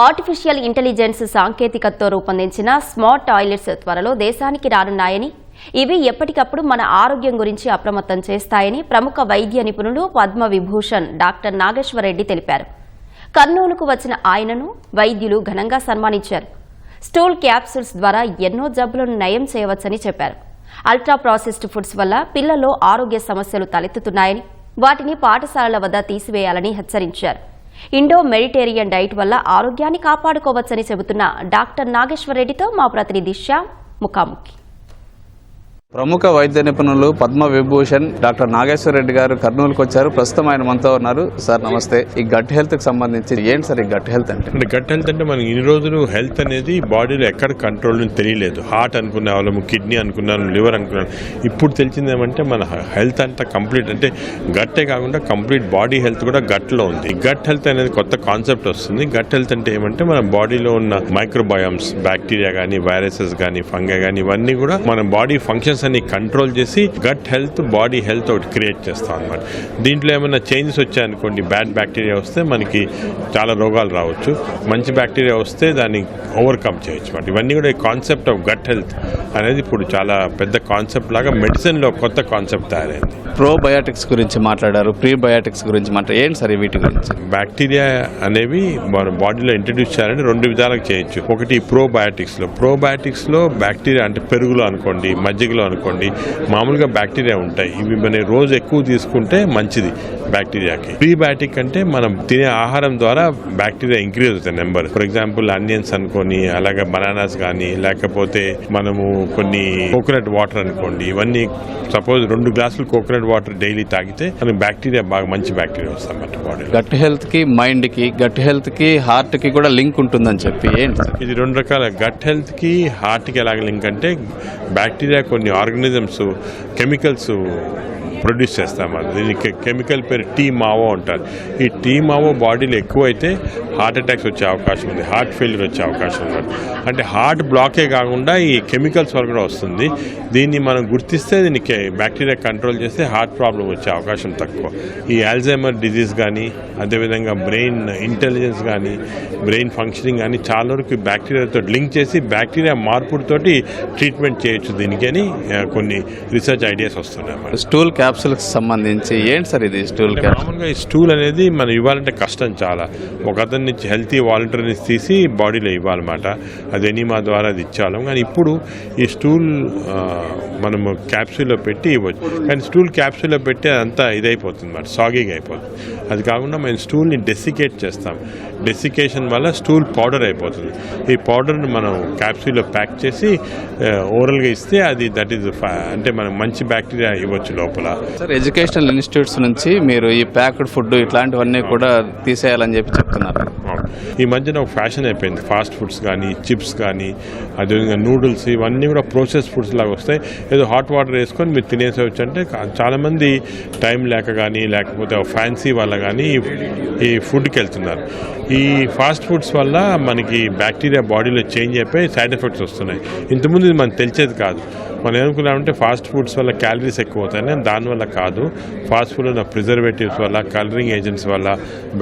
Artificial intelligence సాంకేతికతతో రూపొందించిన smart toilets త్వరలో దేశానికి రానున్నాయని ఇవి ఎప్పటికప్పుడు మన ఆరోగ్యం గురించి అప్రమత్తం చేస్తాయని ప్రముఖ వైద్య నిపుణులు పద్మ విభూషణ్ డాక్టర్ నాగేశ్వరరెడ్డి తెలిపారు. కర్నూలుకు వచ్చిన ఆయనను వైద్యులు ఘనంగా సన్మానించారు. స్టూల్ క్యాప్సూల్స్ ద్వారా ఎన్నో జబ్బులను నయం చేయవచ్చని చెప్పారు. అల్ట్రా ప్రాసెస్డ్ ఫుడ్స్ వల్ల పిల్లల్లో ఆరోగ్య సమస్యలు తలెత్తుతున్నాయని వాటిని పాఠశాలల వద్ద తీసివేయాలని హెచ్చరించారు. ఇండో మెడిటేరియన్ డైట్ వల్ల ఆరోగ్యాన్ని కాపాడుకోవచ్చని చెబుతున్న డాక్టర్ నాగేశ్వరరెడ్డితో మా ప్రతినిధి శ్యామ్ ముఖాముఖి. ప్రముఖ వైద్య నిపుణులు పద్మ విభూషణ్ డాక్టర్ నాగేశ్వర రెడ్డి గారు కర్నూలుకు వచ్చారు. ప్రస్తుతం ఆయన మనతో ఉన్నారు. సార్ నమస్తే. ఈ గట్ హెల్త్కి సంబంధించి ఏంటి సార్ ఈ గట్ హెల్త్ అంటే? అంటే గట్ హెల్త్ అంటే మనకి ఇన్ని రోజులు హెల్త్ అనేది బాడీలో ఎక్కడ కంట్రోల్ తెలియలేదు. హార్ట్ అనుకునే వాళ్ళము కిడ్నీ అనుకున్నాను లివర్ అనుకున్నాను ఇప్పుడు తెలిసింది ఏమంటే మన హెల్త్ అంతా కంప్లీట్ అంటే గట్టే కాకుండా కంప్లీట్ బాడీ హెల్త్ కూడా గట్లో ఉంది. గట్ హెల్త్ అనేది కొత్త కాన్సెప్ట్ వస్తుంది. గట్ హెల్త్ అంటే ఏమంటే మన బాడీలో ఉన్న మైక్రోబయామ్స్ బ్యాక్టీరియా కానీ వైరసెస్ కానీ ఫంగై కానీ ఇవన్నీ కూడా మన బాడీ ఫంక్షన్స్ అన్ని కంట్రోల్ చేసి గట్ హెల్త్ బాడీ హెల్త్ ఒకటి క్రియేట్ చేస్తాం అనమాట దీంట్లో ఏమైనా చేంజెస్ వచ్చాయనుకోండి బ్యాడ్ బ్యాక్టీరియా వస్తే మనకి చాలా రోగాలు రావచ్చు. మంచి బ్యాక్టీరియా వస్తే దాన్ని ఓవర్కమ్ చేయొచ్చు అనమాట ఇవన్నీ కూడా ఈ కాన్సెప్ట్ ఆఫ్ గట్ హెల్త్ అనేది ఇప్పుడు చాలా పెద్ద కాన్సెప్ట్ లాగా మెడిసిన్లో కొత్త కాన్సెప్ట్ తయారైంది. ప్రోబయాటిక్స్ గురించి మాట్లాడారు. ప్రీబయాటిక్స్ గురించి మాట్లాడారు ఏంటి సార్ వీటి గురించి? బ్యాక్టీరియా అనేవి మన బాడీలో ఇంట్రడ్యూస్ చేయాలంటే రెండు విధాలుగా చేయొచ్చు. ఒకటి ప్రోబయాటిక్స్లో ప్రోబయాటిక్స్లో బ్యాక్టీరియా అంటే పెరుగులో అనుకోండి మజ్జిగలో అనుకోండి. మామూలుగా బ్యాక్టీరియా ఉంటాయి. ఇవి మన రోజు ఎక్కువ తీసుకుంటే మంచిది. బ్యాక్టీరియాకి ప్రీబయాటిక్ అంటే మనం తినే ఆహారం ద్వారా బ్యాక్టీరియా ఇంక్రీజ్ అవుతాయి నెంబర్. ఫర్ ఎగ్జాంపుల్ అనియన్స్ అనుకోని అలాగే బనానాస్ కానీ లేకపోతే మనము కొన్ని కోకోనట్ వాటర్ అనుకోండి ఇవన్నీ సపోజ్ రెండు గ్లాసులు కోకోనట్ వాటర్ డైలీ తాగితే మనకి బ్యాక్టీరియా బాగా మంచి బ్యాక్టీరియా వస్తాయి అన్నమాట బాడీలో గట్ హెల్త్కి మైండ్కి గట్ హెల్త్కి హార్ట్కి కూడా లింక్ ఉంటుందని చెప్పి ఏంటి ఇది రెండు రకాల గట్ హెల్త్కి హార్ట్కి ఎలాగ లింక్ అంటే బ్యాక్టీరియా కొన్ని ఆర్గనిజమ్స్ కెమికల్స్ ప్రొడ్యూస్ చేస్తామన్నమాట దీనికి కెమికల్ పేరు టీ మావో అంటారు. ఈ టీ మావో బాడీలో ఎక్కువైతే హార్ట్ అటాక్స్ వచ్చే అవకాశం ఉంది. హార్ట్ ఫెయిల్యూర్ వచ్చే అవకాశం ఉంది అంటే హార్ట్ బ్లాకే కాకుండా ఈ కెమికల్స్ వల్ల కూడా వస్తుంది. దీన్ని మనం గుర్తిస్తే దీనికి బ్యాక్టీరియా కంట్రోల్ చేస్తే హార్ట్ ప్రాబ్లం వచ్చే అవకాశం తక్కువ. ఈ ఆల్జైమర్ డిజీజ్ కానీ అదేవిధంగా బ్రెయిన్ ఇంటెలిజెన్స్ కానీ బ్రెయిన్ ఫంక్షనింగ్ కానీ చాలా వరకు బ్యాక్టీరియాతో లింక్ చేసి బ్యాక్టీరియా మార్పుడితోటి ట్రీట్మెంట్ చేయొచ్చు దీనికి అని కొన్ని రీసెర్చ్ ఐడియాస్ వస్తున్నాయి స్టూల్ క్యాప్ కి సంబంధించి ఏంటి సార్ ఇది స్టూల్ మామూలుగా ఈ స్టూల్ అనేది మనం ఇవ్వాలంటే కష్టం చాలా. ఒక అతని నుంచి హెల్తీ వాలంటీర్ని తీసి బాడీలో ఇవ్వాలన్నమాట. అది ఎనీమా ద్వారా అది ఇచ్చేవాళ్ళం. కానీ ఇప్పుడు ఈ స్టూల్ మనము క్యాప్సూల్లో పెట్టి ఇవ్వచ్చు. కానీ స్టూల్ క్యాప్సూల్లో పెట్టి అదంతా ఇదైపోతుంది అన్నమాట సాగీగా అయిపోతుంది. అది కాకుండా మేము స్టూల్ని డెసికేట్ చేస్తాం. డెసికేషన్ వల్ల స్టూల్ పౌడర్ అయిపోతుంది. ఈ పౌడర్ని మనం క్యాప్సూల్లో ప్యాక్ చేసి ఓరల్గా ఇస్తే అది దట్ ఈస్ అంటే మనం మంచి బ్యాక్టీరియా ఇవ్వచ్చు లోపల. సార్ ఎడ్యుకేషనల్ ఇన్స్టిట్యూట్స్ నుంచి మీరు ఈ ప్యాక్డ్ ఫుడ్ ఇట్లాంటివన్నీ కూడా తీసేయాలని చెప్పి చెప్తున్నారు. ఈ మధ్యన ఒక ఫ్యాషన్ అయిపోయింది. ఫాస్ట్ ఫుడ్స్ కానీ చిప్స్ కానీ అదేవిధంగా నూడిల్స్ ఇవన్నీ కూడా ప్రాసెస్ ఫుడ్స్ లాగా వస్తాయి. ఏదో హాట్ వాటర్ వేసుకొని మీరు తినేసేవచ్చు అంటే చాలామంది టైం లేక కానీ లేకపోతే ఫ్యాన్సీ వల్ల కానీ ఈ ఫుడ్కి వెళ్తున్నారు. ఈ ఫాస్ట్ ఫుడ్స్ వల్ల మనకి బ్యాక్టీరియా బాడీలో చేంజ్ అయిపోయి సైడ్ ఎఫెక్ట్స్ వస్తున్నాయి. ఇంతకుముందు ఇది మనకు తెలిసేది కాదు. మనం ఏమనుకున్నామంటే ఫాస్ట్ ఫుడ్స్ వల్ల క్యాలరీస్ ఎక్కువ అవుతాయి కానీ దానివల్ల కాదు. ఫాస్ట్ ఫుడ్ ఉన్న ప్రిజర్వేటివ్స్ వల్ల కలరింగ్ ఏజెంట్స్ వల్ల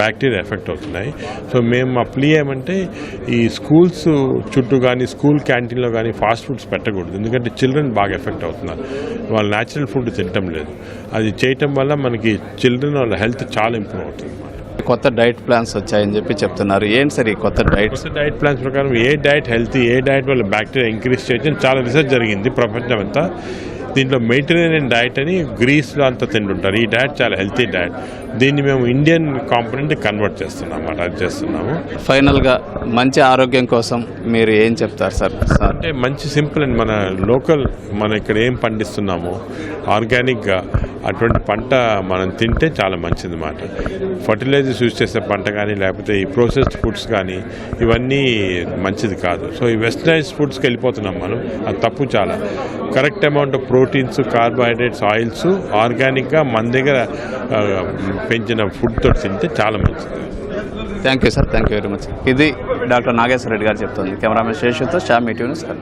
బ్యాక్టీరియా ఎఫెక్ట్ అవుతున్నాయి. సో మేము మా ప్లీ ఏమంటే ఈ స్కూల్స్ చుట్టూ కానీ స్కూల్ క్యాంటీన్లో కానీ ఫాస్ట్ ఫుడ్స్ పెట్టకూడదు. ఎందుకంటే చిల్డ్రన్ బాగా ఎఫెక్ట్ అవుతున్నారు. వాళ్ళు న్యాచురల్ ఫుడ్ తినటం లేదు. అది చేయటం వల్ల మనకి చిల్డ్రన్ వాళ్ళ హెల్త్ చాలా ఇంప్రూవ్ అవుతుంది. కొత్త డైట్ ప్లాన్స్ వచ్చాయని చెప్పి చెప్తున్నారు. ఏంటి సార్ ఈ కొత్త డైట్? కొత్త డైట్ ప్లాన్స్ ప్రకారం ఏ డైట్ హెల్తీ ఏ డైట్ వల్ల బ్యాక్టీరియా ఇంక్రీజ్ చేయొచ్చు చాలా రీసెర్చ్ జరిగింది ప్రపంచం అంతా దీంట్లో మెడిటరేనియన్ డైట్ అని గ్రీస్లో అంతా తింటుంటారు. ఈ డైట్ చాలా హెల్తీ డైట్. దీన్ని మేము ఇండియన్ కాంపనెంట్ కన్వర్ట్ చేస్తున్నాం అన్నమాట. అది చేస్తున్నాము. ఫైనల్గా మంచి ఆరోగ్యం కోసం మీరు ఏం చెప్తారు సార్? అంటే మంచి సింపుల్ అండ్ మన లోకల్ మన ఇక్కడ ఏం పండిస్తున్నామో ఆర్గానిక్గా అటువంటి పంట మనం తింటే చాలా మంచిది అన్నమాట. ఫర్టిలైజర్స్ యూజ్ చేసే పంట కానీ లేకపోతే ఈ ప్రాసెస్డ్ ఫుడ్స్ కానీ ఇవన్నీ మంచిది కాదు. సో ఈ వెస్టర్నైజ్ ఫుడ్స్కి వెళ్ళిపోతున్నాం మనం. అది తప్పు చాలా. Correct amount of proteins carbohydrates oils ఆర్గానిక్గా మన దగ్గర పెంచిన ఫుడ్ తోటి తింటే చాలా మంచిది. Thank you sir thank you very much ఇది డాక్టర్ నాగేశ్వర రెడ్డి గారు చెప్తుంది. కెమెరామెన్ శేషుతో షామ్ మీటివ్ సార్